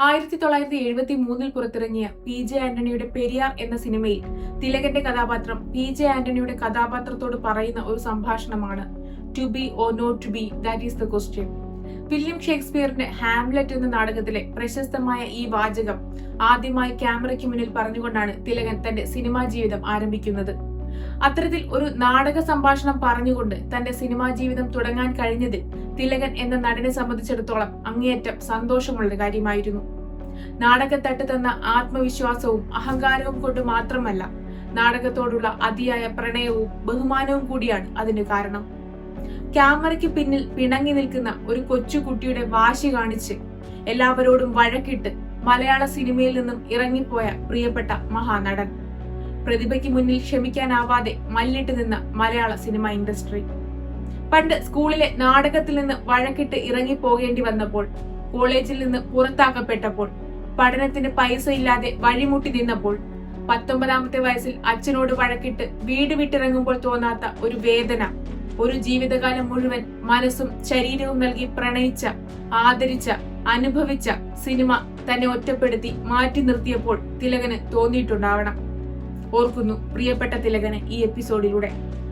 ആയിരത്തി തൊള്ളായിരത്തി എഴുപത്തി മൂന്നിൽ പുറത്തിറങ്ങിയ പി ജെ ആന്റണിയുടെ പെരിയാർ എന്ന സിനിമയിൽ തിലകന്റെ കഥാപാത്രം പി ജെ ആന്റണിയുടെ കഥാപാത്രത്തോട് പറയുന്ന ഒരു സംഭാഷണമാണ് to be or not to be that is the question William ഷേക്സ്പിയറിന്റെ Hamlet എന്ന നാടകത്തിലെ പ്രശസ്തമായ ഈ വാചകം ആദ്യമായി ക്യാമറയ്ക്ക് മുന്നിൽ പറഞ്ഞുകൊണ്ടാണ് തിലകൻ തന്റെ സിനിമാ ജീവിതം ആരംഭിക്കുന്നത്. അത്തരത്തിൽ ഒരു നാടക സംഭാഷണം പറഞ്ഞുകൊണ്ട് തന്റെ സിനിമാ ജീവിതം തുടങ്ങാൻ കഴിഞ്ഞതിൽ തിലകൻ എന്ന നടനെ സംബന്ധിച്ചിടത്തോളം അങ്ങേയറ്റം സന്തോഷമുള്ള കാര്യമായിരുന്നു. നാടകത്തട്ട് തന്ന ആത്മവിശ്വാസവും അഹങ്കാരവും കൊണ്ട് മാത്രമല്ല നാടകത്തോടുള്ള അതിയായ പ്രണയവും ബഹുമാനവും കൂടിയാണ് അതിന് കാരണം. ക്യാമറയ്ക്ക് പിന്നിൽ പിണങ്ങി നിൽക്കുന്ന ഒരു കൊച്ചുകുട്ടിയുടെ വാശി കാണിച്ച് എല്ലാവരോടും വഴക്കിട്ട് മലയാള സിനിമയിൽ നിന്നും ഇറങ്ങിപ്പോയ പ്രിയപ്പെട്ട മഹാനടൻ. പ്രതിഭയ്ക്ക് മുന്നിൽ ക്ഷമിക്കാനാവാതെ മല്ലിട്ട് നിന്ന മലയാള സിനിമ ഇൻഡസ്ട്രി. പണ്ട് സ്കൂളിലെ നാടകത്തിൽ നിന്ന് വഴക്കിട്ട് ഇറങ്ങി പോകേണ്ടി വന്നപ്പോൾ കോളേജിൽ നിന്ന് പുറത്താക്കപ്പെട്ടപ്പോൾ പഠനത്തിന് പൈസ ഇല്ലാതെ വഴിമുട്ടി നിന്നപ്പോൾ പത്തൊമ്പതാമത്തെ വയസ്സിൽ അച്ഛനോട് വഴക്കിട്ട് വീട് വിട്ടിറങ്ങുമ്പോൾ തോന്നാത്ത ഒരു വേദന ഒരു ജീവിതകാലം മുഴുവൻ മനസ്സും ശരീരവും നൽകി പ്രണയിച്ച ആദരിച്ച അനുഭവിച്ച സിനിമ തന്നെ ഒറ്റപ്പെടുത്തി മാറ്റി നിർത്തിയപ്പോൾ തിലകന് തോന്നിയിട്ടുണ്ടാവണം. ഓർക്കുന്നു പ്രിയപ്പെട്ട തിലകന് ഈ എപ്പിസോഡിലൂടെ.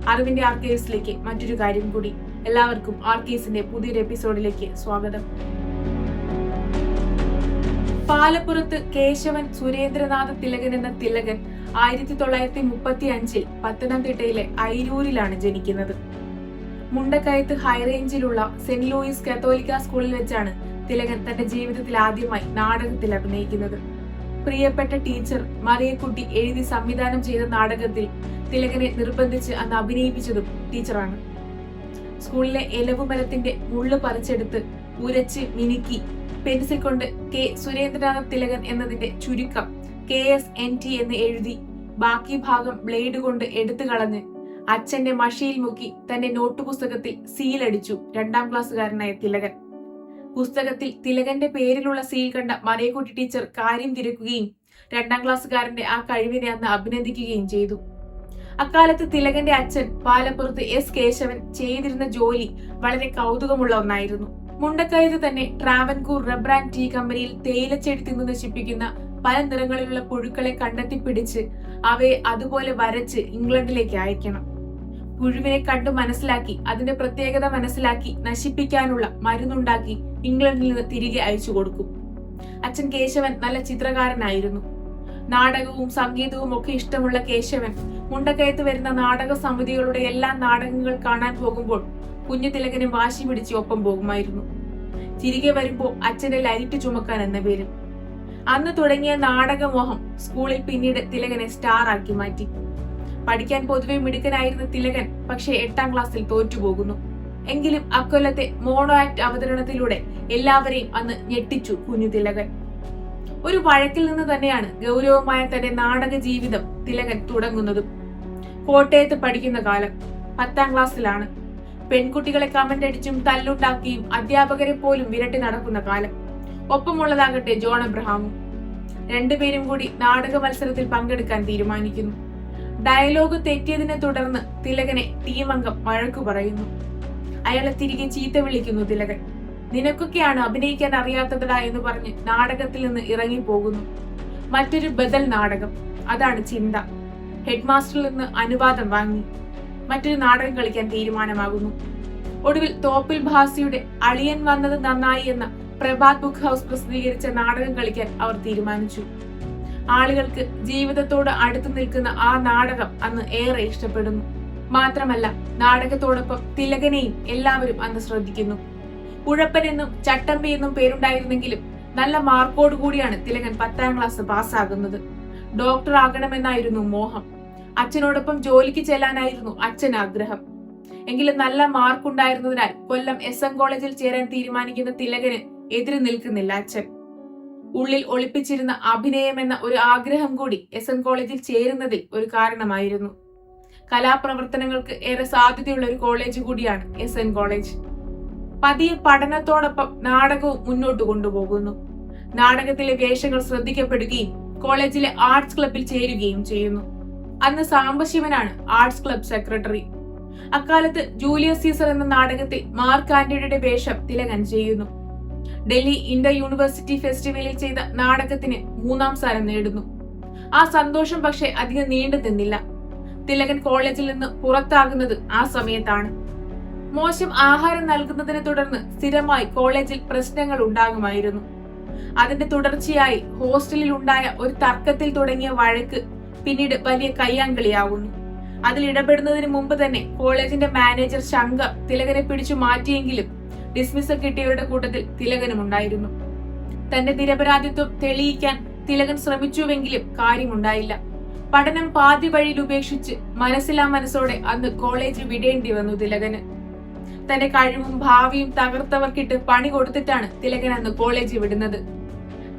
അറിവിന്റെ ആർക്കേവ്സിലേക്ക് മറ്റൊരു കാര്യം കൂടി. എല്ലാവർക്കും ആർക്കേവ്സിന്റെ പുതിയൊരു എപ്പിസോഡിലേക്ക് സ്വാഗതം. പാലപ്പുറത്ത് കേശവൻ സുരേന്ദ്രനാഥ തിലകൻ എന്ന തിലകൻ ആയിരത്തി തൊള്ളായിരത്തി മുപ്പത്തി അഞ്ചിൽ പത്തനംതിട്ടയിലെ ഐരൂരിലാണ് ജനിക്കുന്നത്. മുണ്ടക്കയത്ത് ഹൈറേഞ്ചിലുള്ള സെന്റ് ലൂയിസ് കത്തോലിക്ക സ്കൂളിൽ വെച്ചാണ് തിലകൻ തന്റെ ജീവിതത്തിൽ ആദ്യമായി നാടകത്തിൽ അഭിനയിക്കുന്നത്. പ്രിയപ്പെട്ട ടീച്ചർ മറിയക്കുട്ടി എഴുതി സംവിധാനം ചെയ്ത നാടകത്തിൽ തിലകനെ നിർബന്ധിച്ച് അന്ന് അഭിനയിപ്പിച്ചതും ടീച്ചറാണ്. സ്കൂളിലെ എലവുമരത്തിന്റെ മുള്ളു പറിച്ചെടുത്ത് ഉരച്ച് മിനുക്കി. പെൻസിൽ കൊണ്ട് കെ സുരേന്ദ്രനാഥ് തിലകൻ എന്നതിന്റെ ചുരുക്കം കെ എസ് എൻ ടി എന്ന് എഴുതി ബാക്കി ഭാഗം ബ്ലേഡ് കൊണ്ട് എടുത്തു കളഞ്ഞ് അച്ഛന്റെ മഷിയിൽ മുക്കി തന്റെ നോട്ട് പുസ്തകത്തിൽ സീലടിച്ചു രണ്ടാം ക്ലാസ്സുകാരനായ തിലകൻ. പുസ്തകത്തിൽ തിലകന്റെ പേരിലുള്ള സീൽ കണ്ട മറിയക്കുട്ടി ടീച്ചർ കാര്യം തിരക്കുകയും രണ്ടാം ക്ലാസ്സുകാരന്റെ ആ കഴിവിനെ അന്ന് അഭിനന്ദിക്കുകയും ചെയ്തു. അക്കാലത്ത് തിലകന്റെ അച്ഛൻ പാലപ്പുറത്ത് എസ് കേശവൻ ചെയ്തിരുന്ന ജോലി വളരെ കൗതുകമുള്ള ഒന്നായിരുന്നു. മുണ്ടക്കയത്ത് തന്നെ ട്രാവൻകൂർ റബ്ബർ ആൻഡ് ടീ കമ്പനിയിൽ തേയിലച്ചെടി തിന്നു നശിപ്പിക്കുന്ന പല നിറങ്ങളിലുള്ള പുഴുക്കളെ കണ്ടെത്തി പിടിച്ച് അവയെ അതുപോലെ വരച്ച് ഇംഗ്ലണ്ടിലേക്ക് അയക്കണം. പുഴുവിനെ കണ്ടു മനസ്സിലാക്കി അതിന്റെ പ്രത്യേകത മനസ്സിലാക്കി നശിപ്പിക്കാനുള്ള മരുന്നുണ്ടാക്കി ഇംഗ്ലണ്ടിൽ നിന്ന് തിരികെ അയച്ചു കൊടുക്കും. അച്ഛൻ കേശവൻ നല്ല ചിത്രകാരനായിരുന്നു. നാടകവും സംഗീതവും ഒക്കെ ഇഷ്ടമുള്ള കേശവൻ. മുണ്ടക്കയത്ത് വരുന്ന നാടക സമിതികളുടെ എല്ലാ നാടകങ്ങൾ കാണാൻ പോകുമ്പോൾ കുഞ്ഞു തിലകന് വാശി പിടിച്ച് ഒപ്പം പോകുമായിരുന്നു. തിരികെ വരുമ്പോൾ അച്ഛനെ ലൈറ്റ് ചുമക്കാൻ എന്ന പേരിൽ. അന്ന് തുടങ്ങിയ നാടകമോഹം സ്കൂളിൽ പിന്നീട് തിലകനെ സ്റ്റാർ ആക്കി മാറ്റി. പഠിക്കാൻ പൊതുവെ മിടുക്കനായിരുന്ന തിലകൻ പക്ഷേ എട്ടാം ക്ലാസ്സിൽ തോറ്റുപോകുന്നു. എങ്കിലും അക്കൊല്ലത്തെ മോണോ ആക്ട് അവതരണത്തിലൂടെ എല്ലാവരെയും അന്ന് ഞെട്ടിച്ചു കുഞ്ഞു തിലകൻ. ഒരു വഴക്കിൽ നിന്ന് തന്നെയാണ് ഗൗരവമായ തന്റെ നാടക ജീവിതം തിലകൻ തുടങ്ങുന്നതും. കോട്ടയത്ത് പഠിക്കുന്ന കാലം പത്താം ക്ലാസ്സിലാണ്. പെൺകുട്ടികളെ കമന്റ് അടിച്ചും തല്ലുണ്ടാക്കിയും അധ്യാപകരെ പോലും വിരട്ടി നടക്കുന്ന കാലം. ഒപ്പമുള്ളതാകട്ടെ ജോൺ എബ്രഹാമും രണ്ടുപേരും കൂടി നാടക മത്സരത്തിൽ പങ്കെടുക്കാൻ തീരുമാനിക്കുന്നു. ഡയലോഗ് തെറ്റിയതിനെ തുടർന്ന് തിലകനെ ടീമംഗം വഴക്കു പറയുന്നു. അയാളെ തിരികെ ചീത്ത വിളിക്കുന്നു തിലകൻ. നിനക്കൊക്കെയാണ് അഭിനയിക്കാൻ അറിയാത്തതടാ എന്ന് പറഞ്ഞ് നാടകത്തിൽ നിന്ന് ഇറങ്ങിപ്പോകുന്നു മറ്റൊരു ബദൽ നാടകം. അതാണ് ചിന്ത. ഹെഡ് മാസ്റ്ററിൽ നിന്ന് അനുവാദം വാങ്ങി. മറ്റൊരു നാടകം കളിക്കാൻ തീരുമാനമാകുന്നു. ഒടുവിൽ തോപ്പിൽ ഭാസിയുടെ അളിയൻ വന്നത് നന്നായി എന്ന പ്രഭാത് ബുക്ക് ഹൗസ് പ്രസിദ്ധീകരിച്ച നാടകം കളിക്കാൻ അവർ തീരുമാനിച്ചു. ആളുകൾക്ക് ജീവിതത്തോട് അടുത്തു നിൽക്കുന്ന ആ നാടകം അന്ന് ഏറെ ഇഷ്ടപ്പെടുന്നു. മാത്രമല്ല നാടകത്തോടൊപ്പം തിലകനെയും എല്ലാവരും അന്ന് ശ്രദ്ധിക്കുന്നു. ഉഴപ്പൻ എന്നും ചട്ടമ്പി എന്നും പേരുണ്ടായിരുന്നെങ്കിലും നല്ല മാർക്കോട് കൂടിയാണ് തിലകൻ പത്താം ക്ലാസ് പാസ്സാകുന്നത്. ഡോക്ടർ ആകണമെന്നായിരുന്നു മോഹം. അച്ഛനോടൊപ്പം ജോലിക്ക് ചെല്ലാനായിരുന്നു അച്ഛൻ ആഗ്രഹം. എങ്കിലും നല്ല മാർക്ക് ഉണ്ടായിരുന്നതിനാൽ കൊല്ലം എസ് എം കോളേജിൽ ചേരാൻ തീരുമാനിക്കുന്ന തിലകന് എതിര് നിൽക്കുന്നില്ല അച്ഛൻ. ഉള്ളിൽ ഒളിപ്പിച്ചിരുന്ന അഭിനയം എന്ന ഒരു ആഗ്രഹം കൂടി എസ് എം കോളേജിൽ ചേരുന്നതിൽ ഒരു കാരണമായിരുന്നു. കലാപ്രവർത്തനങ്ങൾക്ക് ഏറെ സാധ്യതയുള്ള ഒരു കോളേജ് കൂടിയാണ് എസ് എൻ കോളേജ്. പതിയെ പഠനത്തോടൊപ്പം നാടകവും മുന്നോട്ട് കൊണ്ടുപോകുന്നു. നാടകത്തിലെ വേഷങ്ങൾ ശ്രദ്ധിക്കപ്പെടുകയും കോളേജിലെ ആർട്സ് ക്ലബിൽ ചേരുകയും ചെയ്യുന്നു. അന്ന് സാംബശിവനാണ് ആർട്സ് ക്ലബ് സെക്രട്ടറി. അക്കാലത്ത് ജൂലിയസ് സീസർ എന്ന നാടകത്തിൽ മാർക്ക് ആന്റണിയുടെ വേഷം തിലകൻ ചെയ്യുന്നു. ഡൽഹി ഇന്റർ യൂണിവേഴ്സിറ്റി ഫെസ്റ്റിവലിൽ ചെയ്ത നാടകത്തിന് മൂന്നാം സ്ഥാനം നേടുന്നു. ആ സന്തോഷം പക്ഷേ അധികം നീണ്ടു നിന്നില്ല തിലകൻ കോളേജിൽ നിന്ന് പുറത്താകുന്നത് ആ സമയത്താണ്. മോശം ആഹാരം നൽകുന്നതിനെ തുടർന്ന് സ്ഥിരമായി കോളേജിൽ പ്രശ്നങ്ങൾ ഉണ്ടാകുമായിരുന്നു. അതിന്റെ തുടർച്ചയായി ഹോസ്റ്റലിൽ ഉണ്ടായ ഒരു തർക്കത്തിൽ തുടങ്ങിയ വഴക്ക് പിന്നീട് വലിയ കയ്യാങ്കളിയാവുന്നു. അതിൽ ഇടപെടുന്നതിന് മുമ്പ് തന്നെ കോളേജിന്റെ മാനേജർ ശങ്കർ തിലകനെ പിടിച്ചു മാറ്റിയെങ്കിലും ഡിസ്മിസൽ കിട്ടിയവരുടെ കൂട്ടത്തിൽ തിലകനും ഉണ്ടായിരുന്നു. തന്റെ നിരപരാധിത്വം തെളിയിക്കാൻ തിലകൻ ശ്രമിച്ചുവെങ്കിലും കാര്യമുണ്ടായില്ല. പഠനം പാതി വഴിയിൽ ഉപേക്ഷിച്ച് മനസ്സിലാ മനസ്സോടെ അന്ന് കോളേജ് വിടേണ്ടി വന്നു തിലകന്. തന്റെ കഴിവും ഭാവിയും തകർത്തവർക്കിട്ട് പണി കൊടുത്തിട്ടാണ് തിലകൻ അന്ന് കോളേജ് വിടുന്നത്.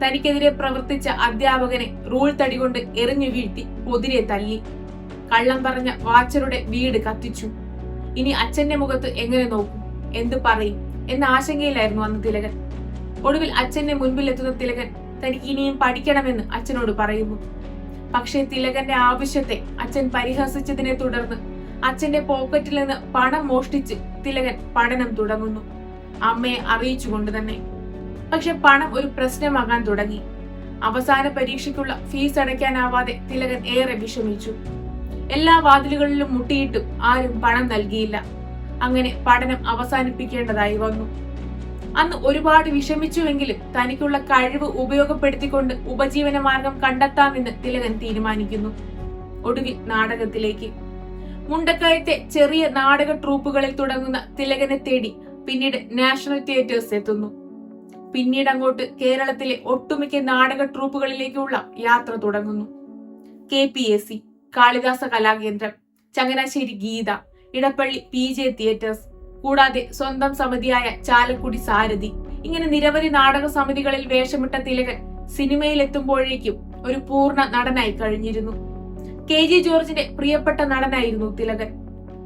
തനിക്കെതിരെ പ്രവർത്തിച്ച അധ്യാപകനെ റൂൾ തടി കൊണ്ട് എറിഞ്ഞു വീഴ്ത്തി പൊതിരെ തല്ലി. കള്ളം പറഞ്ഞ വാച്ചറുടെ വീട് കത്തിച്ചു. ഇനി അച്ഛന്റെ മുഖത്ത് എങ്ങനെ നോക്കും? എന്തു പറയും? എന്ന ആശങ്കയിലായിരുന്നു അന്ന് തിലകൻ. ഒടുവിൽ അച്ഛന്റെ മുൻപിലെത്തുന്ന തിലകൻ തനിക്ക് ഇനിയും പഠിക്കണമെന്ന് അച്ഛനോട് പറയുന്നു. പക്ഷേ തിലകന്റെ ആവശ്യത്തെ അച്ഛൻ പരിഹസിച്ചതിനെ തുടർന്ന് അച്ഛന്റെ പോക്കറ്റിൽ നിന്ന് പണം മോഷ്ടിച്ച് തിലകൻ പഠനം തുടങ്ങുന്നു. അമ്മയെ അറിയിച്ചുകൊണ്ട് തന്നെ. പക്ഷെ പണം ഒരു പ്രശ്നമാകാൻ തുടങ്ങി. അവസാന പരീക്ഷയ്ക്കുള്ള ഫീസ് അടയ്ക്കാനാവാതെ തിലകൻ ഏറെ വിഷമിച്ചു. എല്ലാ വാതിലുകളിലും മുട്ടിയിട്ടും ആരും പണം നൽകിയില്ല. അങ്ങനെ പഠനം അവസാനിപ്പിക്കേണ്ടതായി വന്നു. അന്ന് ഒരുപാട് വിഷമിച്ചുവെങ്കിലും തനിക്കുള്ള കഴിവ് ഉപയോഗപ്പെടുത്തിക്കൊണ്ട് ഉപജീവന മാർഗം കണ്ടെത്താമെന്ന് തിലകൻ തീരുമാനിക്കുന്നു. ഒടുവിൽ നാടകത്തിലേക്ക്. മുണ്ടക്കയത്തെ ചെറിയ നാടക ട്രൂപ്പുകളിൽ തുടങ്ങുന്ന തിലകനെ തേടി പിന്നീട് നാഷണൽ തിയേറ്റേഴ്സ് എത്തുന്നു. പിന്നീട് അങ്ങോട്ട് കേരളത്തിലെ ഒട്ടുമിക്ക നാടക ട്രൂപ്പുകളിലേക്കുള്ള യാത്ര തുടങ്ങുന്നു. K P S C Kalidasa Kalakendram Changanassery Geetha Edappally P J theatres കൂടാതെ സ്വന്തം സമിതിയായ ചാലക്കുടി സാരഥി. ഇങ്ങനെ നിരവധി നാടക സമിതികളിൽ വേഷമിട്ട തിലകൻ സിനിമയിലെത്തുമ്പോഴേക്കും ഒരു പൂർണ നടനായി കഴിഞ്ഞിരുന്നു. കെ ജി ജോർജിന്റെ പ്രിയപ്പെട്ട നടനായിരുന്നു തിലകൻ.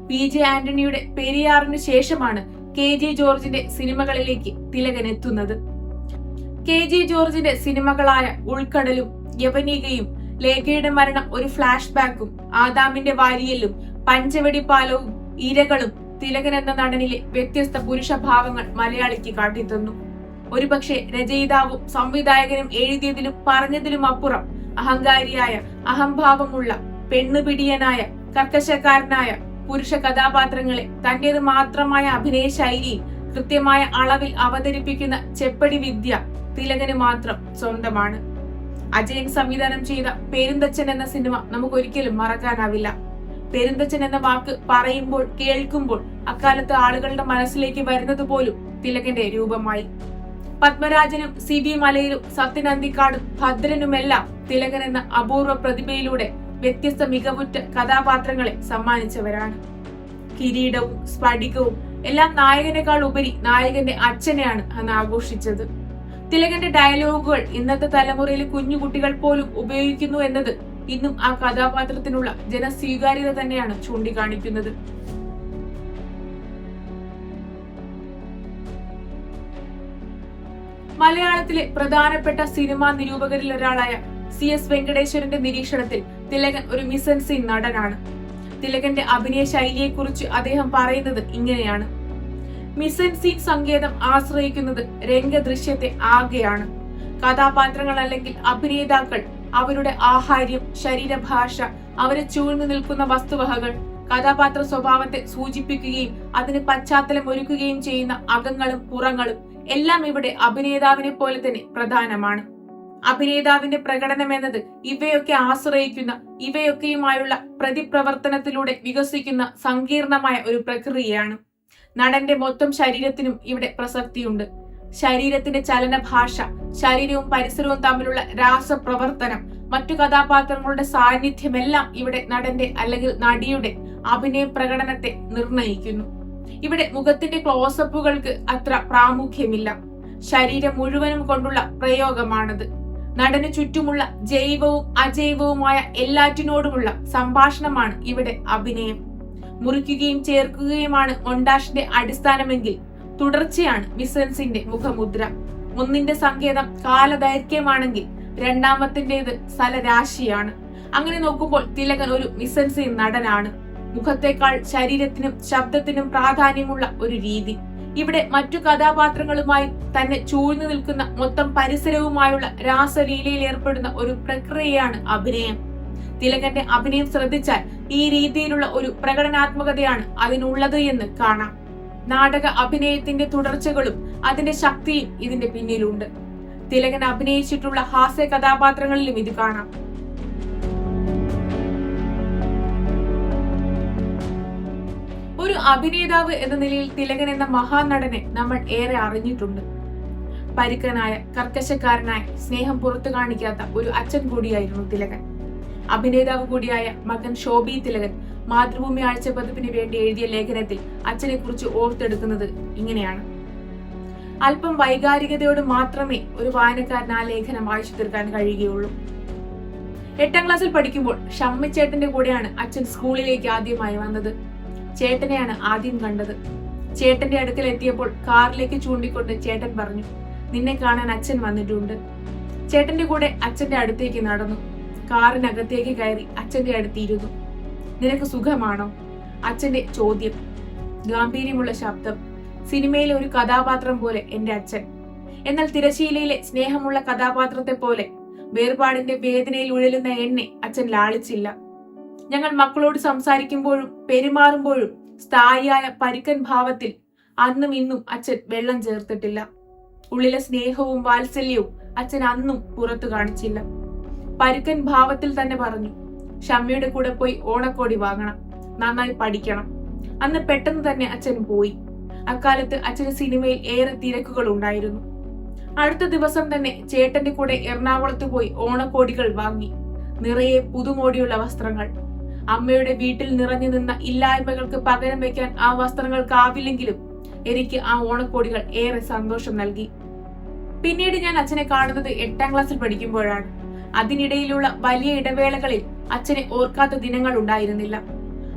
പി ജെ ആന്റണിയുടെ പെരിയാറിനു ശേഷമാണ് കെ ജി ജോർജിന്റെ സിനിമകളിലേക്ക് തിലകൻ എത്തുന്നത്. കെ ജി ജോർജിന്റെ സിനിമകളായ ഉൾക്കടലും യവനികയും ലേഖയുടെ മരണം ഒരു ഫ്ലാഷ് ബാക്കും ആദാമിന്റെ വാരിയലും പഞ്ചവടിപ്പാലവും ഇരകളും തിലകൻ എന്ന നടനിലെ വ്യത്യസ്ത പുരുഷ ഭാവങ്ങൾ മലയാളിക്ക് കാട്ടിത്തന്നു. ഒരുപക്ഷെ രചയിതാവും സംവിധായകനും എഴുതിയതിലും പറഞ്ഞതിലും അപ്പുറം അഹങ്കാരിയായ അഹംഭാവമുള്ള പെണ്ണുപിടിയനായ കർക്കശക്കാരനായ പുരുഷ കഥാപാത്രങ്ങളെ തന്റേത് മാത്രമായ അഭിനയ ശൈലിയിൽ കൃത്യമായ അളവിൽ അവതരിപ്പിക്കുന്ന ചെപ്പടി വിദ്യ തിലകന് മാത്രം സ്വന്തമാണ്. അജയൻ സംവിധാനം ചെയ്ത പെരുന്തച്ചൻ എന്ന സിനിമ നമുക്ക് ഒരിക്കലും മറക്കാനാവില്ല. പെരുന്തച്ചൻ എന്ന വാക്ക് പറയുമ്പോൾ കേൾക്കുമ്പോൾ അക്കാലത്ത് ആളുകളുടെ മനസ്സിലേക്ക് വരുന്നത് പോലും തിലകന്റെ രൂപമായി. പത്മരാജനും സി ബി മലയിലും സത്യനന്ദിക്കാടും ഭദ്രനുമെല്ലാം തിലകൻ എന്ന അപൂർവ പ്രതിഭയിലൂടെ വ്യത്യസ്ത മികവുറ്റ കഥാപാത്രങ്ങളെ സമ്മാനിച്ചവരാണ്. കിരീടവും സ്ഫടികവും എല്ലാം നായകനേക്കാൾ ഉപരി നായകന്റെ അച്ഛനെയാണ് അന്ന് ആഘോഷിച്ചത്. തിലകന്റെ ഡയലോഗുകൾ ഇന്നത്തെ തലമുറയിലെ കുഞ്ഞുകുട്ടികൾ പോലും ഉപയോഗിക്കുന്നു എന്നത് ഇന്നും ആ കഥാപാത്രത്തിനുള്ള ജനസ്വീകാര്യത തന്നെയാണ് ചൂണ്ടിക്കാണിക്കുന്നത്. മലയാളത്തിലെ പ്രധാനപ്പെട്ട സിനിമാ നിരൂപകരിൽ ഒരാളായ സി എസ് വെങ്കടേശ്വരന്റെ നിരീക്ഷണത്തിൽ തിലകൻ ഒരു മിസൻസി നടനാണ്. തിലകന്റെ അഭിനയ ശൈലിയെക്കുറിച്ച് അദ്ദേഹം പറയുന്നത് ഇങ്ങനെയാണ്. മിസൻസീൻ സങ്കേതം ആശ്രയിക്കുന്നത് രംഗദൃശ്യത്തെ ആകെയാണ്. കഥാപാത്രങ്ങൾ അല്ലെങ്കിൽ അഭിനേതാക്കൾ അവരുടെ ആഹാര്യം ശരീരഭാഷ അവരെ ചൂഴ്ന്നു നിൽക്കുന്ന വസ്തുവകകൾ കഥാപാത്ര സ്വഭാവത്തെ സൂചിപ്പിക്കുകയും അതിന് പശ്ചാത്തലം ഒരുക്കുകയും ചെയ്യുന്ന അകങ്ങളും പുറങ്ങളും എല്ലാം ഇവിടെ അഭിനേതാവിനെ പോലെ തന്നെ പ്രധാനമാണ്. അഭിനേതാവിന്റെ പ്രകടനം എന്നത് ഇവയൊക്കെ ആശ്രയിക്കുന്ന ഇവയൊക്കെയുമായുള്ള പ്രതിപ്രവർത്തനത്തിലൂടെ വികസിക്കുന്ന സങ്കീർണമായ ഒരു പ്രക്രിയയാണ്. നടന്റെ മൊത്തം ശരീരത്തിനും ഇവിടെ പ്രസക്തിയുണ്ട്. ശരീരത്തിന്റെ ചലന ഭാഷ ശരീരവും പരിസരവും തമ്മിലുള്ള രാസപ്രവർത്തനം മറ്റു കഥാപാത്രങ്ങളുടെ സാന്നിധ്യമെല്ലാം ഇവിടെ നടന്റെ അല്ലെങ്കിൽ നടിയുടെ അഭിനയ പ്രകടനത്തെ നിർണയിക്കുന്നു. ഇവിടെ മുഖത്തിന്റെ ക്ലോസപ്പുകൾക്ക് അത്ര പ്രാമുഖ്യമില്ല. ശരീരം മുഴുവനും കൊണ്ടുള്ള പ്രയോഗമാണത്. നടന് ചുറ്റുമുള്ള ജൈവവും അജൈവവുമായ എല്ലാറ്റിനോടുമുള്ള സംഭാഷണമാണ് ഇവിടെ അഭിനയം. മുറിക്കുകയും ചേർക്കുകയുമാണ് മൊണ്ടാഷിന്റെ അടിസ്ഥാനമെങ്കിൽ തുടർച്ചയാണ് മിസൻസിന്റെ മുഖമുദ്ര. ഒന്നിന്റെ സങ്കേതം കാലദൈർഘ്യമാണെങ്കിൽ രണ്ടാമത്തിന്റേത് സ്ഥലരാശിയാണ്. അങ്ങനെ നോക്കുമ്പോൾ തിലകൻ ഒരു മിസൻസി നടനാണ്. മുഖത്തേക്കാൾ ശരീരത്തിനും ശബ്ദത്തിനും പ്രാധാന്യമുള്ള ഒരു രീതി. ഇവിടെ മറ്റു കഥാപാത്രങ്ങളുമായി തന്നെ ചൂഴ്ന്നു നിൽക്കുന്ന മൊത്തം പരിസരവുമായുള്ള രാസലീലയിൽ ഏർപ്പെടുന്ന ഒരു പ്രക്രിയയാണ് അഭിനയം. തിലകന്റെ അഭിനയം ശ്രദ്ധിച്ചാൽ ഈ രീതിയിലുള്ള ഒരു പ്രകടനാത്മകതയാണ് അതിനുള്ളത് എന്ന് കാണാം. നാടക അഭിനയത്തിന്റെ തുടർച്ചകളും അതിന്റെ ശക്തിയും ഇതിന്റെ പിന്നിലുണ്ട്. തിലകൻ അഭിനയിച്ചിട്ടുള്ള ഹാസ്യ കഥാപാത്രങ്ങളിലും ഇത് കാണാം. ഒരു അഭിനേതാവ് എന്ന നിലയിൽ തിലകൻ എന്ന മഹാനടനെ നമ്മൾ ഏറെ അറിഞ്ഞിട്ടുണ്ട്. പരുക്കനായ കർക്കശക്കാരനായ സ്നേഹം പുറത്തു കാണിക്കാത്ത ഒരു അച്ഛൻ കൂടിയായിരുന്നു തിലകൻ. അഭിനേതാവ് കൂടിയായ മകൻ ശോഭി തിലകൻ മാതൃഭൂമി ആഴ്ച പതിപ്പിന് വേണ്ടി എഴുതിയ ലേഖനത്തിൽ അച്ഛനെ കുറിച്ച് ഓർത്തെടുക്കുന്നത് ഇങ്ങനെയാണ്. അല്പം വൈകാരികതയോട് മാത്രമേ ഒരു വായനക്കാരൻ ആ ലേഖനം വായിച്ചു തീർക്കാൻ കഴിയുകയുള്ളൂ. എട്ടാം ക്ലാസ്സിൽ പഠിക്കുമ്പോൾ ഷമ്മിച്ചേട്ടന്റെ കൂടെയാണ് അച്ഛൻ സ്കൂളിലേക്ക് ആദ്യമായി വന്നത്. ചേട്ടനെയാണ് ആദ്യം കണ്ടത്. ചേട്ടന്റെ അടുക്കൽ എത്തിയപ്പോൾ കാറിലേക്ക് ചൂണ്ടിക്കൊണ്ട് ചേട്ടൻ പറഞ്ഞു നിന്നെ കാണാൻ അച്ഛൻ വന്നിട്ടുണ്ട്. ചേട്ടന്റെ കൂടെ അച്ഛന്റെ അടുത്തേക്ക് നടന്നു. കാറിനകത്തേക്ക് കയറി അച്ഛന്റെ അടുത്തിരുന്നു നിനക്ക് സുഖമാണോ? അച്ഛന്റെ ചോദ്യം. ഗാംഭീര്യമുള്ള ശബ്ദം. സിനിമയിലെ ഒരു കഥാപാത്രം പോലെ എന്റെ അച്ഛൻ. എന്നാൽ തിരശീലയിലെ സ്നേഹമുള്ള കഥാപാത്രത്തെ പോലെ വേർപാടിന്റെ വേദനയിൽ ഉഴലുന്ന എന്നെ അച്ഛൻ ലാളിച്ചില്ല. ഞങ്ങൾ മക്കളോട് സംസാരിക്കുമ്പോഴും പെരുമാറുമ്പോഴും സ്ഥായിയായ പരിക്കൻ ഭാവത്തിൽ അന്നും ഇന്നും അച്ഛൻ വെള്ളം ചേർത്തിട്ടില്ല. ഉള്ളിലെ സ്നേഹവും വാത്സല്യവും അച്ഛൻ അന്നും പുറത്തു കാണിച്ചില്ല. പരുക്കൻ ഭാവത്തിൽ തന്നെ പറഞ്ഞു ഷമ്മിയുടെ കൂടെ പോയി ഓണക്കോടി വാങ്ങണം നന്നായി പഠിക്കണം. അന്ന് പെട്ടെന്ന് തന്നെ അച്ഛൻ പോയി. അക്കാലത്ത് അച്ഛന് സിനിമയിൽ ഏറെ തിരക്കുകൾ ഉണ്ടായിരുന്നു. അടുത്ത ദിവസം തന്നെ ചേട്ടന്റെ കൂടെ എറണാകുളത്ത് പോയി ഓണക്കോടികൾ വാങ്ങി. നിറയെ പുതുമോടിയുള്ള വസ്ത്രങ്ങൾ അമ്മയുടെ വീട്ടിൽ നിറഞ്ഞു നിന്ന ഇല്ലായ്മകൾക്ക് പകരം വയ്ക്കാൻ ആ വസ്ത്രങ്ങൾക്കാവില്ലെങ്കിലും എനിക്ക് ആ ഓണക്കോടികൾ ഏറെ സന്തോഷം നൽകി. പിന്നീട് ഞാൻ അച്ഛനെ കാണുന്നത് എട്ടാം ക്ലാസ്സിൽ പഠിക്കുമ്പോഴാണ്. അതിനിടയിലുള്ള വലിയ ഇടവേളകളിൽ അച്ഛനെ ഓർക്കാത്ത ദിനങ്ങൾ ഉണ്ടായിരുന്നില്ല.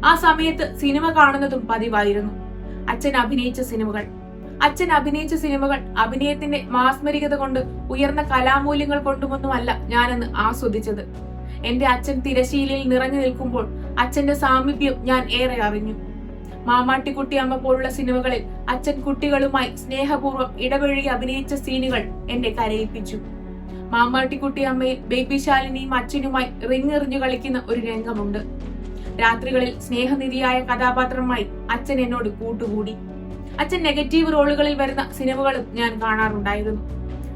ആ സമയത്ത് സിനിമ കാണുന്നതും പതിവായിരുന്നു. അച്ഛൻ അഭിനയിച്ച സിനിമകൾ. അച്ഛൻ അഭിനയിച്ച സിനിമകൾ അഭിനയത്തിന്റെ മാസ്മരികത കൊണ്ട് ഉയർന്ന കലാമൂല്യങ്ങൾ കൊണ്ടുമൊന്നുമല്ല ഞാനന്ന് ആസ്വദിച്ചത്. എന്റെ അച്ഛൻ തിരശീലയിൽ നിറഞ്ഞു നിൽക്കുമ്പോൾ അച്ഛന്റെ സാമീപ്യം ഞാൻ ഏറെ അറിഞ്ഞു. മാമാട്ടിക്കുട്ടി അമ്മ പോലുള്ള സിനിമകളിൽ അച്ഛൻ കുട്ടികളുമായി സ്നേഹപൂർവം ഇടപഴകി അഭിനയിച്ച സീനുകൾ എന്നെ കരയിപ്പിച്ചു. മാമാട്ടിക്കുട്ടി അമ്മയിൽ ബേബി ശാലിനിയും അച്ഛനുമായി റിങ്ങെറിഞ്ഞു കളിക്കുന്ന ഒരു രംഗമുണ്ട്. രാത്രികളിൽ സ്നേഹനിധിയായ കഥാപാത്രമായി അച്ഛൻ എന്നോട് കൂട്ടുകൂടി. അച്ഛൻ നെഗറ്റീവ് റോളുകളിൽ വരുന്ന സിനിമകളും ഞാൻ കാണാറുണ്ടായിരുന്നു.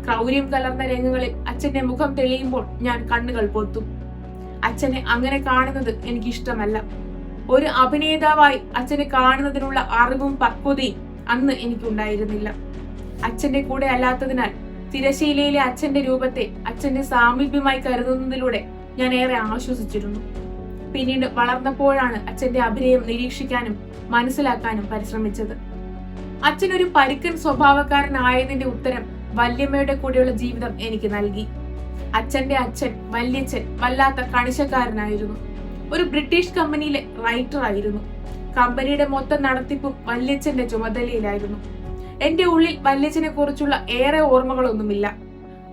ക്രൗര്യം കലർന്ന രംഗങ്ങളിൽ അച്ഛന്റെ മുഖം തെളിയുമ്പോൾ ഞാൻ കണ്ണുകൾ പൊത്തും. അച്ഛനെ അങ്ങനെ കാണുന്നത് എനിക്ക് ഇഷ്ടമല്ല ഒരു അഭിനേതാവായി അച്ഛനെ കാണുന്നതിനുള്ള അറിവും പക്വതയും അന്ന് എനിക്കുണ്ടായിരുന്നില്ല. അച്ഛന്റെ കൂടെ അല്ലാത്തതിനാൽ തിരശീലയിലെ അച്ഛന്റെ രൂപത്തെ അച്ഛന്റെ സാമീപ്യമായി കരുതുന്നതിലൂടെ ഞാൻ ഏറെ ആശ്വസിച്ചിരുന്നു. പിന്നീട് വളർന്നപ്പോഴാണ് അച്ഛന്റെ അഭിനയം നിരീക്ഷിക്കാനും മനസ്സിലാക്കാനും പരിശ്രമിച്ചത്. അച്ഛൻ ഒരു പരിക്കൻ സ്വഭാവക്കാരനായതിന്റെ ഉത്തരം വല്യമ്മയുടെ കൂടെയുള്ള ജീവിതം എനിക്ക് നൽകി. അച്ഛന്റെ അച്ഛൻ വല്യച്ഛൻ വല്ലാത്ത കണിശക്കാരനായിരുന്നു. ഒരു ബ്രിട്ടീഷ് കമ്പനിയിലെ റൈറ്റർ ആയിരുന്നു. കമ്പനിയുടെ മൊത്തം നടത്തിപ്പും വല്യച്ഛന്റെ ചുമതലയിലായിരുന്നു. എന്റെ ഉള്ളിൽ വല്യച്ഛനെ കുറിച്ചുള്ള ഏറെ ഓർമ്മകളൊന്നുമില്ല.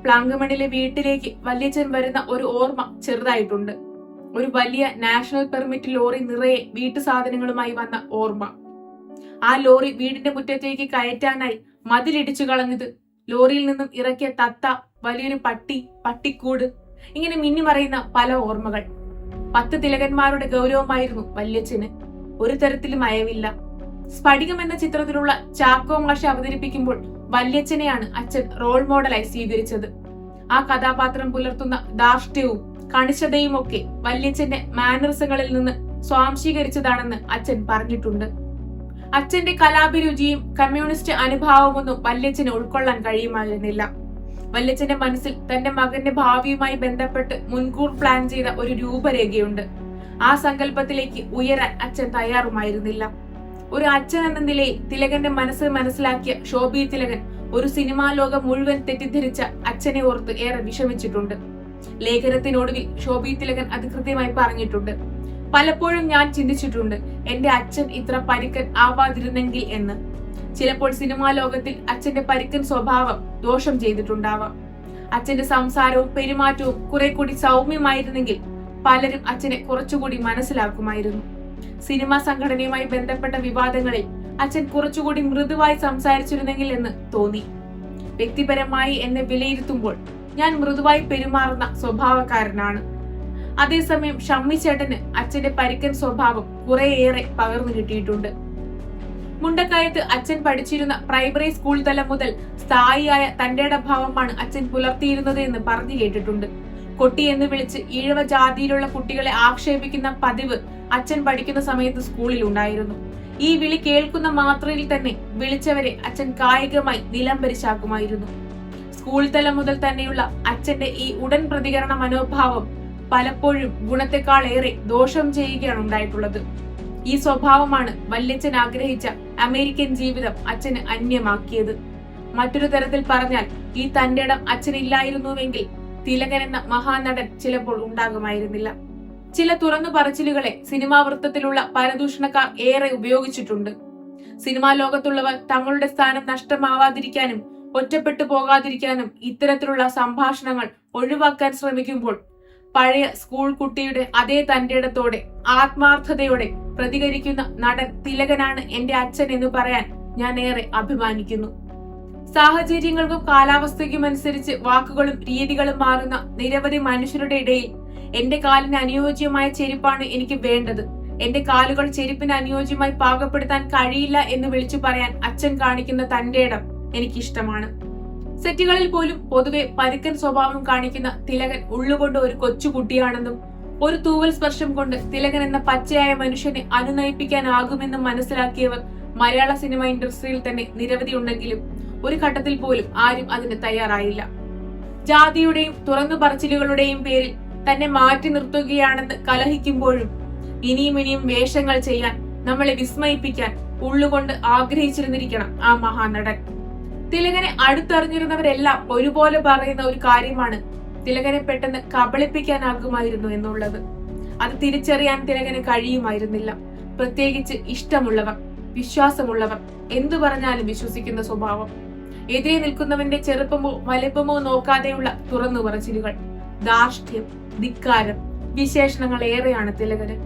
പ്ലാങ്കമണിലെ വീട്ടിലേക്ക് വല്യച്ഛൻ വരുന്ന ഒരു ഓർമ്മ ചെറുതായിട്ടുണ്ട്. ഒരു വലിയ നാഷണൽ പെർമിറ്റ് ലോറി നിറയെ വീട്ടു സാധനങ്ങളുമായി വന്ന ഓർമ്മ. ആ ലോറി വീടിന്റെ മുറ്റത്തേക്ക് കയറ്റാനായി മതിലിടിച്ചു കളഞ്ഞത് ലോറിയിൽ നിന്നും ഇറക്കിയ തത്ത വലിയൊരു പട്ടി പട്ടിക്കൂട്. ഇങ്ങനെ മിന്നി മറയുന്ന പല ഓർമ്മകൾ. പത്ത് തിലകന്മാരുടെ ഗൗരവമായിരുന്നു വല്യച്ഛന്. ഒരു തരത്തിലും അയവില്ല. സ്ഫടികം എന്ന ചിത്രത്തിലുള്ള ചാക്കോ മാഷ അവതരിപ്പിക്കുമ്പോൾ വല്യച്ഛനെയാണ് അച്ഛൻ റോൾ മോഡലായി സ്വീകരിച്ചത്. ആ കഥാപാത്രം പുലർത്തുന്ന ധാർഷ്ട്യവും കണിശതയും ഒക്കെ വല്യച്ഛന്റെ മാനറിസങ്ങളിൽ നിന്ന് സ്വാംശീകരിച്ചതാണെന്ന് അച്ഛൻ പറഞ്ഞിട്ടുണ്ട്. അച്ഛന്റെ കലാഭിരുചിയും കമ്മ്യൂണിസ്റ്റ് അനുഭാവമൊന്നും വല്യച്ഛന് ഉൾക്കൊള്ളാൻ കഴിയുമായിരുന്നില്ല. വല്യച്ഛന്റെ മനസ്സിൽ തന്റെ മകന്റെ ഭാവിയുമായി ബന്ധപ്പെട്ട് മുൻകൂർ പ്ലാൻ ചെയ്ത ഒരു രൂപരേഖയുണ്ട്. ആ സങ്കല്പത്തിലേക്ക് ഉയരാൻ അച്ഛൻ തയ്യാറുമായിരുന്നില്ല. ഒരു അച്ഛൻ എന്ന നിലയിൽ തിലകന്റെ മനസ്സ് മനസ്സിലാക്കിയ ശോഭി തിലകൻ ഒരു സിനിമാ ലോകം മുഴുവൻ തെറ്റിദ്ധരിച്ച അച്ഛനെ ഓർത്ത് ഏറെ വിഷമിച്ചിട്ടുണ്ട്. ലേഖനത്തിനൊടുവിൽ ശോഭി തിലകൻ അത് കൃത്യമായി പറഞ്ഞിട്ടുണ്ട്. പലപ്പോഴും ഞാൻ ചിന്തിച്ചിട്ടുണ്ട് എന്റെ അച്ഛൻ ഇത്ര പരിക്കൻ ആവാതിരുന്നെങ്കിൽ എന്ന്. ചിലപ്പോൾ സിനിമാ ലോകത്തിൽ അച്ഛന്റെ പരിക്കൻ സ്വഭാവം ദോഷം ചെയ്തിട്ടുണ്ടാവാം. അച്ഛന്റെ സംസാരവും പെരുമാറ്റവും കുറെ കൂടി സൗമ്യമായിരുന്നെങ്കിൽ പലരും അച്ഛനെ കുറച്ചുകൂടി മനസ്സിലാക്കുമായിരുന്നു. സിനിമാ സംഘടനയുമായി ബന്ധപ്പെട്ട വിവാദങ്ങളിൽ അച്ഛൻ കുറച്ചുകൂടി മൃദുവായി സംസാരിച്ചിരുന്നെങ്കിൽ എന്ന് തോന്നി. വ്യക്തിപരമായി എന്നെ വിലയിരുത്തുമ്പോൾ ഞാൻ മൃദുവായി പെരുമാറുന്ന സ്വഭാവക്കാരനാണ്. അതേസമയം ഷമ്മി ചേട്ടന് അച്ഛന്റെ പരിക്കൻ സ്വഭാവം കുറേയേറെ പകർന്നു കിട്ടിയിട്ടുണ്ട്. മുണ്ടക്കായത്ത് അച്ഛൻ പഠിച്ചിരുന്ന പ്രൈമറി സ്കൂൾ തലം മുതൽ സ്ഥായിയായ തന്റെ ഭാവമാണ് അച്ഛൻ പുലർത്തിയിരുന്നത് എന്ന് പറഞ്ഞു കേട്ടിട്ടുണ്ട്. കൊട്ടി എന്ന് വിളിച്ച് ഈഴവ ജാതിയിലുള്ള കുട്ടികളെ ആക്ഷേപിക്കുന്ന പതിവ് അച്ഛൻ പഠിക്കുന്ന സമയത്ത് സ്കൂളിൽ ഉണ്ടായിരുന്നു. ഈ വിളി കേൾക്കുന്ന മാത്രയിൽ തന്നെ വിളിച്ചവരെ അച്ഛൻ കായികമായി നിലംപരിശാക്കുമായിരുന്നു സ്കൂൾ തലം മുതൽ തന്നെയുള്ള അച്ഛന്റെ ഈ ഉടൻ പ്രതികരണ മനോഭാവം പലപ്പോഴും ഗുണത്തെക്കാളേറെ ദോഷം ചെയ്യുകയാണ് ഉണ്ടായിട്ടുള്ളത്. ഈ സ്വഭാവമാണ് വല്യച്ഛൻ ആഗ്രഹിച്ച അമേരിക്കൻ ജീവിതം അച്ഛന് അന്യമാക്കിയത്. മറ്റൊരു തരത്തിൽ പറഞ്ഞാൽ ഈ തന്റെ ഇടം അച്ഛനില്ലായിരുന്നുവെങ്കിൽ തിലകൻ എന്ന മഹാനടൻ ചിലപ്പോൾ ഉണ്ടാകുമായിരുന്നില്ല. ചില തുറന്നു പറച്ചിലുകളെ സിനിമാ വൃത്തത്തിലുള്ള പരദൂഷണക്കാർ ഏറെ ഉപയോഗിച്ചിട്ടുണ്ട്. സിനിമാ ലോകത്തുള്ളവർ തങ്ങളുടെ സ്ഥാനം നഷ്ടമാവാതിരിക്കാനും ഒറ്റപ്പെട്ടു പോകാതിരിക്കാനും ഇത്തരത്തിലുള്ള സംഭാഷണങ്ങൾ ഒഴിവാക്കാൻ ശ്രമിക്കുമ്പോൾ പഴയ സ്കൂൾ കുട്ടിയുടെ അതേ തന്റേടത്തോടെ ആത്മാർത്ഥതയോടെ പ്രതികരിക്കുന്ന നടൻ തിലകനാണ് എന്റെ അച്ഛൻ എന്ന് പറയാൻ ഞാൻ ഏറെ അഭിമാനിക്കുന്നു. സാഹചര്യങ്ങൾക്കും കാലാവസ്ഥയ്ക്കും അനുസരിച്ച് വാക്കുകളും രീതികളും മാറുന്ന നിരവധി മനുഷ്യരുടെ ഇടയിൽ എന്റെ കാലിന് അനുയോജ്യമായ ചെരുപ്പാണ് എനിക്ക് വേണ്ടത്. എന്റെ കാലുകൾ ചെരുപ്പിന് അനുയോജ്യമായി പാകപ്പെടുത്താൻ കഴിയില്ല എന്ന് വിളിച്ചു പറയാൻ അച്ഛൻ കാണിക്കുന്ന തന്റെ ഇടം എനിക്കിഷ്ടമാണ്. സെറ്റുകളിൽ പോലും പൊതുവെ പരുക്കൻ സ്വഭാവം കാണിക്കുന്ന തിലകൻ ഉള്ളുകൊണ്ട് ഒരു കൊച്ചുകുട്ടിയാണെന്നും ഒരു തൂവൽ സ്പർശം കൊണ്ട് തിലകൻ എന്ന പച്ചയായ മനുഷ്യനെ അനുനയിപ്പിക്കാനാകുമെന്നും മനസ്സിലാക്കിയവർ മലയാള സിനിമ ഇൻഡസ്ട്രിയിൽ തന്നെ നിരവധി ഉണ്ടെങ്കിലും ഒരു ഘട്ടത്തിൽ പോലും ആരും അതിന് തയ്യാറായില്ല. ജാതിയുടെയും തുറന്നു പറച്ചിലുകളുടെയും പേരിൽ തന്നെ മാറ്റി നിർത്തുകയാണെന്ന് കലഹിക്കുമ്പോഴും ഇനിയും ഇനിയും വേഷങ്ങൾ ചെയ്യാൻ നമ്മളെ വിസ്മയിപ്പിക്കാൻ ഉള്ളുകൊണ്ട് ആഗ്രഹിച്ചിരുന്നിരിക്കണം ആ മഹാനടൻ. തിലകനെ അടുത്തറിഞ്ഞിരുന്നവരെല്ലാം ഒരുപോലെ പറയുന്ന ഒരു കാര്യമാണ് തിലകനെ പെട്ടെന്ന് കബളിപ്പിക്കാനാകുമായിരുന്നു എന്നുള്ളത്. അത് തിരിച്ചറിയാൻ തിലകന് കഴിയുമായിരുന്നില്ല. പ്രത്യേകിച്ച് ഇഷ്ടമുള്ളവർ വിശ്വാസമുള്ളവർ എന്തു പറഞ്ഞാലും വിശ്വസിക്കുന്ന സ്വഭാവം. എതിരെ നിൽക്കുന്നവന്റെ ചെറുപ്പമോ വലിപ്പമോ നോക്കാതെയുള്ള തുറന്നു പറച്ചിലുകൾ ധാർഷ്ട്യം ധിക്കാരം വിശേഷണങ്ങൾ ഏറെയാണ് തിലകന്.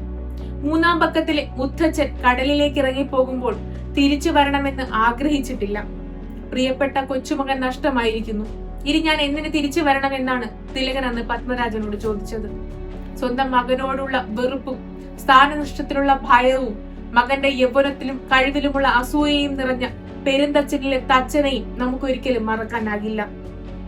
മൂന്നാം പക്കത്തിലെ മുത്തച്ഛൻ കടലിലേക്ക് ഇറങ്ങിപ്പോകുമ്പോൾ തിരിച്ചു വരണമെന്ന് ആഗ്രഹിച്ചിട്ടില്ല. പ്രിയപ്പെട്ട കൊച്ചുമകൻ നഷ്ടമായിരിക്കുന്നു. ഇനി ഞാൻ എന്തിന് തിരിച്ചു വരണമെന്നാണ് തിലകൻ അന്ന് പത്മരാജനോട് ചോദിച്ചത്. സ്വന്തം മകനോടുള്ള വെറുപ്പും സ്ഥാനനഷ്ടത്തിലുള്ള ഭയവും മകന്റെ യൗവനത്തിലും കഴിവിലുമുള്ള അസൂയയും നിറഞ്ഞ പെരുന്തച്ഛനിലെ തച്ചനെയും നമുക്കൊരിക്കലും മറക്കാനാകില്ല.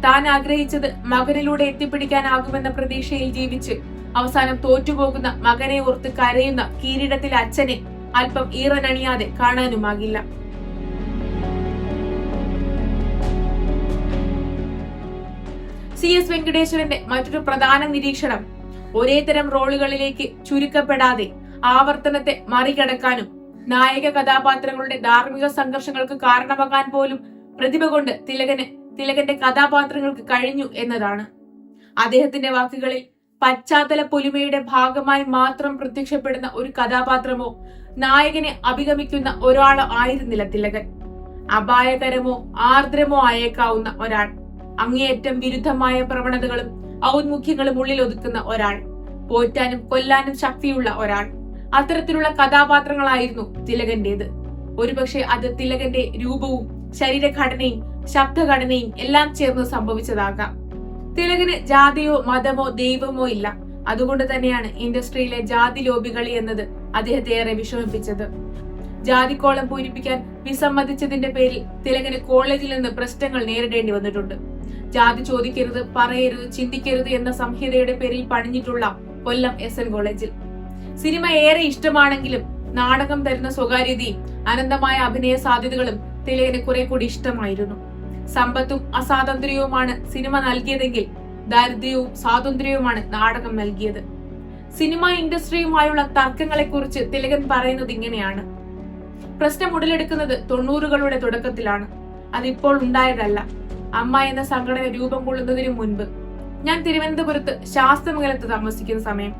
താൻ ആഗ്രഹിച്ചത് മകനിലൂടെ എത്തിപ്പിടിക്കാനാകുമെന്ന പ്രതീക്ഷയിൽ ജീവിച്ച് അവസാനം തോറ്റുപോകുന്ന മകനെ ഓർത്ത് കരയുന്ന കിരീടത്തിലെ അച്ഛനെ അല്പം ഈറനണിയാതെ കാണാനുമാകില്ല. സി എസ് വെങ്കടേശ്വരന്റെ മറ്റൊരു പ്രധാന നിരീക്ഷണം. ഒരേ തരം റോളുകളിലേക്ക് ചുരുക്കപ്പെടാതെ ആവർത്തനത്തെ മറികടക്കാനും നായക കഥാപാത്രങ്ങളുടെ ധാർമ്മിക സംഘർഷങ്ങൾക്ക് കാരണമാകാൻ പോലും പ്രതിഭ കൊണ്ട് തിലകന് തിലകന്റെ കഥാപാത്രങ്ങൾക്ക് കഴിഞ്ഞു എന്നതാണ്. അദ്ദേഹത്തിന്റെ വാക്കുകളിൽ പശ്ചാത്തല പൊലിമയുടെ ഭാഗമായി മാത്രം പ്രത്യക്ഷപ്പെടുന്ന ഒരു കഥാപാത്രമോ നായകനെ അഭിഗമിക്കുന്ന ഒരാളോ ആയിരുന്നില്ല തിലകൻ. അപായകരമോ ആർദ്രമോ ആയേക്കാവുന്ന ഒരാൾ. അങ്ങേയറ്റം വിരുദ്ധമായ പ്രവണതകളും ഔന്മുഖ്യങ്ങളും ഉള്ളിൽ ഒതുക്കുന്ന ഒരാൾ പോറ്റാനും കൊല്ലാനും ശക്തിയുള്ള ഒരാൾ. അത്തരത്തിലുള്ള കഥാപാത്രങ്ങളായിരുന്നു തിലകന്റേത്. ഒരുപക്ഷെ അത് തിലകന്റെ രൂപവും ശരീരഘടനയും ശബ്ദഘടനയും എല്ലാം ചേർന്ന് സംഭവിച്ചതാകാം. തിലകന് ജാതിയോ മതമോ ദൈവമോ ഇല്ല. അതുകൊണ്ട് തന്നെയാണ് ഇൻഡസ്ട്രിയിലെ ജാതി ലോബികളി എന്നത് അദ്ദേഹത്തെ ഏറെ വിഷമിപ്പിച്ചത്. ജാതിക്കോളം പൂരിപ്പിക്കാൻ വിസമ്മതിച്ചതിന്റെ പേരിൽ തിലകന് കോളേജിൽ നിന്ന് പ്രശ്നങ്ങൾ നേരിടേണ്ടി വന്നിട്ടുണ്ട്. ജാതി ചോദിക്കരുത് പറയരുത് ചിന്തിക്കരുത് എന്ന സംഹിതയുടെ പേരിൽ പണിഞ്ഞിട്ടുള്ള കൊല്ലം എസ് എൻ കോളേജിൽ. സിനിമ ഏറെ ഇഷ്ടമാണെങ്കിലും നാടകം തരുന്ന സ്വകാര്യതയും അനന്തമായ അഭിനയ സാധ്യതകളും തിലകന് കുറെ കൂടി ഇഷ്ടമായിരുന്നു. സമ്പത്തും അസ്വാതന്ത്ര്യവുമാണ് സിനിമ നൽകിയതെങ്കിൽ ദാരിദ്ര്യവും സ്വാതന്ത്ര്യവുമാണ് നാടകം നൽകിയത്. സിനിമ ഇൻഡസ്ട്രിയുമായുള്ള തർക്കങ്ങളെക്കുറിച്ച് തിലകൻ പറയുന്നത് ഇങ്ങനെയാണ്. പ്രശ്നം ഉടലെടുക്കുന്നത് തൊണ്ണൂറുകളുടെ തുടക്കത്തിലാണ്. അതിപ്പോൾ ഉണ്ടായതല്ല. അമ്മ എന്ന സംഘടന രൂപം കൊള്ളുന്നതിനു മുൻപ് ഞാൻ തിരുവനന്തപുരത്ത് ശാസ്ത്രമംഗലത്ത് താമസിക്കുന്ന സമയം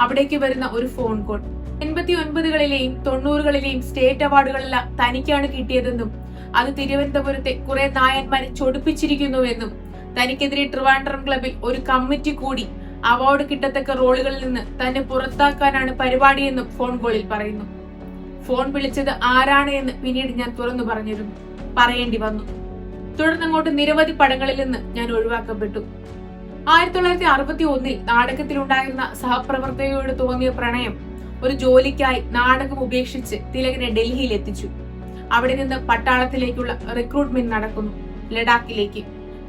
അവിടേക്ക് വരുന്ന ഒരു ഫോൺ കോൾ എൺപത്തി ഒൻപതുകളിലെയും തൊണ്ണൂറുകളിലെയും സ്റ്റേറ്റ് അവാർഡുകളെല്ലാം തനിക്കാണ് കിട്ടിയതെന്നും അത് തിരുവനന്തപുരത്തെ കുറെ നായന്മാരെ ചൊടിപ്പിച്ചിരിക്കുന്നുവെന്നും തനിക്കെതിരെ ട്രിവാൻഡ്രം ക്ലബിൽ ഒരു കമ്മിറ്റി കൂടി അവാർഡ് കിട്ടത്തക്ക റോളുകളിൽ നിന്ന് തന്നെ പുറത്താക്കാനാണ് പരിപാടിയെന്നും ഫോൺ കോളിൽ പറയുന്നു. ഫോൺ വിളിച്ചത് ആരാണ് എന്ന് പിന്നീട് ഞാൻ തുറന്നു പറഞ്ഞിരുന്നു. പറയേണ്ടി വന്നു. തുടർന്നങ്ങോട്ട് നിരവധി പടങ്ങളിൽ നിന്ന് ഞാൻ ഒഴിവാക്കപ്പെട്ടു. ആയിരത്തി തൊള്ളായിരത്തി അറുപത്തി ഒന്നിൽ നാടകത്തിലുണ്ടായിരുന്ന സഹപ്രവർത്തകയോട് തോന്നിയ പ്രണയം ഒരു ജോലിക്കായി നാടകം ഉപേക്ഷിച്ച് തിലകിനെ ഡൽഹിയിൽ എത്തിച്ചു അവിടെ നിന്ന് പട്ടാളത്തിലേക്കുള്ള റിക്രൂട്ട്മെന്റ് നടക്കുന്നു ലഡാക്കിലേക്ക്.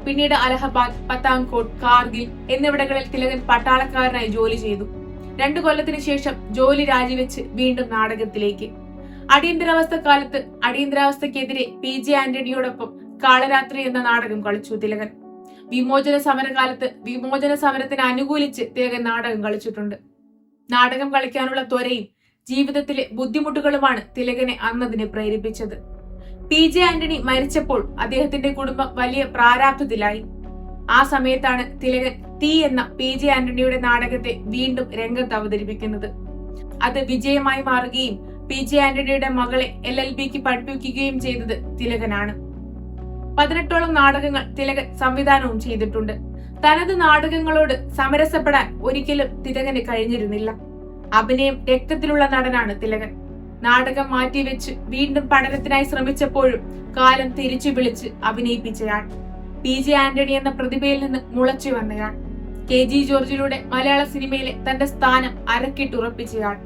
പിന്നീട് അലഹബാദ് പത്താൻകോട്ട് കാർഗിൽ എന്നിവിടങ്ങളിൽ തിലകൻ പട്ടാളക്കാരനായി ജോലി ചെയ്തു. രണ്ടു കൊല്ലത്തിന് ശേഷം ജോലി രാജിവെച്ച് വീണ്ടും നാടകത്തിലേക്ക്. അടിയന്തരാവസ്ഥ കാലത്ത് അടിയന്തരാവസ്ഥക്കെതിരെ പി ജെ ആന്റണിയോടൊപ്പം കാളരാത്രി എന്ന നാടകം കളിച്ചു തിലകൻ. വിമോചന സമരകാലത്ത് വിമോചന സമരത്തിന് അനുകൂലിച്ച് തിലകൻ നാടകം കളിച്ചിട്ടുണ്ട്. നാടകം കളിക്കാനുള്ള ത്വരയും ജീവിതത്തിലെ ബുദ്ധിമുട്ടുകളുമാണ് തിലകനെ അന്നതിനെ പ്രേരിപ്പിച്ചത്. പി ജെ ആന്റണി മരിച്ചപ്പോൾ അദ്ദേഹത്തിന്റെ കുടുംബം വലിയ പ്രാരാബ്ധത്തിലായി. ആ സമയത്താണ് തിലകൻ തീ എന്ന പി ജെ ആന്റണിയുടെ നാടകത്തെ വീണ്ടും രംഗത്ത് അവതരിപ്പിക്കുന്നത്. അത് വിജയമായി മാറുകയും പി ജെ ആന്റണിയുടെ മകളെ എൽ എൽ ബിക്ക് പഠിപ്പിക്കുകയും ചെയ്തത് തിലകനാണ്. പതിനെട്ടോളം നാടകങ്ങൾ തിലകൻ സംവിധാനവും ചെയ്തിട്ടുണ്ട്. തനത് നാടകങ്ങളോട് സമരസപ്പെടാൻ ഒരിക്കലും തിലകന് കഴിഞ്ഞിരുന്നില്ല. അഭിനയം രക്തത്തിലുള്ള നടനാണ് തിലകൻ. നാടകം മാറ്റിവെച്ച് വീണ്ടും പഠനത്തിനായി ശ്രമിച്ചപ്പോഴും കാലം തിരിച്ചു വിളിച്ച് അഭിനയിപ്പിച്ചയാൾ. പി ജെ ആന്റണി എന്ന പ്രതിഭയിൽ നിന്ന് മുളച്ചു വന്നയാൾ. കെ ജി ജോർജിലൂടെ മലയാള സിനിമയിലെ തന്റെ സ്ഥാനം അരക്കിട്ടുറപ്പിച്ചയാൾ.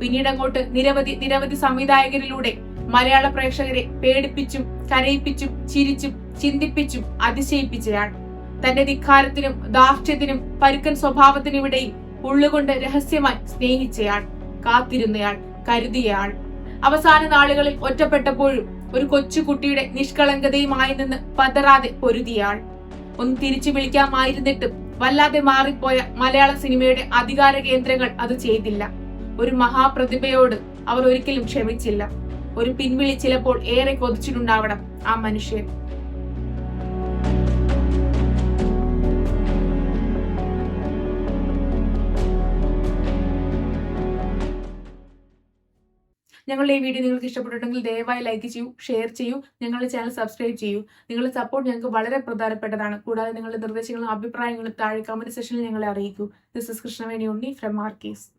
പിന്നീട് അങ്ങോട്ട് നിരവധി നിരവധി സംവിധായകരിലൂടെ മലയാള പ്രേക്ഷകരെ പേടിപ്പിച്ചും കരയിപ്പിച്ചും ചിരിച്ചും ചിന്തിപ്പിച്ചും അതിശയിപ്പിച്ചയാൾ. തന്റെ ധിക്കാരത്തിനും ദാർഷ്ട്യത്തിനും പരുക്കൻ സ്വഭാവത്തിനുമിടയിൽ ഉള്ളുകൊണ്ട് രഹസ്യമായി സ്നേഹിച്ചയാൾ കാത്തിരുന്നയാൾ കരുതിയയാൾ. അവസാന നാളുകളിൽ ഒറ്റപ്പെട്ടപ്പോഴും ഒരു കൊച്ചുകുട്ടിയുടെ നിഷ്കളങ്കതയുമായി നിന്ന് പതറാതെ പൊരുതിയാൾ ഒന്ന് തിരിച്ചു വിളിക്കാമായിരുന്നിട്ടും വല്ലാതെ മാറിപ്പോയ മലയാള സിനിമയുടെ അധികാര കേന്ദ്രങ്ങൾ അത് ചെയ്തില്ല. ഒരു മഹാപ്രതിഭയോട് അവർ ഒരിക്കലും ക്ഷമിച്ചില്ല. ഒരു പിൻവിളി ചിലപ്പോൾ ഏറെ കൊതിച്ചിട്ടുണ്ടാവണം ആ മനുഷ്യൻ. ഞങ്ങളുടെ ഈ വീഡിയോ നിങ്ങൾക്ക് ഇഷ്ടപ്പെട്ടിട്ടുണ്ടെങ്കിൽ ദയവായി ലൈക്ക് ചെയ്യൂ ഷെയർ ചെയ്യൂ ഞങ്ങളുടെ ചാനൽ സബ്സ്ക്രൈബ് ചെയ്യൂ. നിങ്ങളുടെ സപ്പോർട്ട് ഞങ്ങൾക്ക് വളരെ പ്രധാനപ്പെട്ടതാണ്. കൂടാതെ നിങ്ങളുടെ നിർദ്ദേശങ്ങളും അഭിപ്രായങ്ങളും താഴെ കമന്റ് സെക്ഷനിൽ ഞങ്ങളെ അറിയിക്കൂ. This is Krishnaveni Unni from Marquez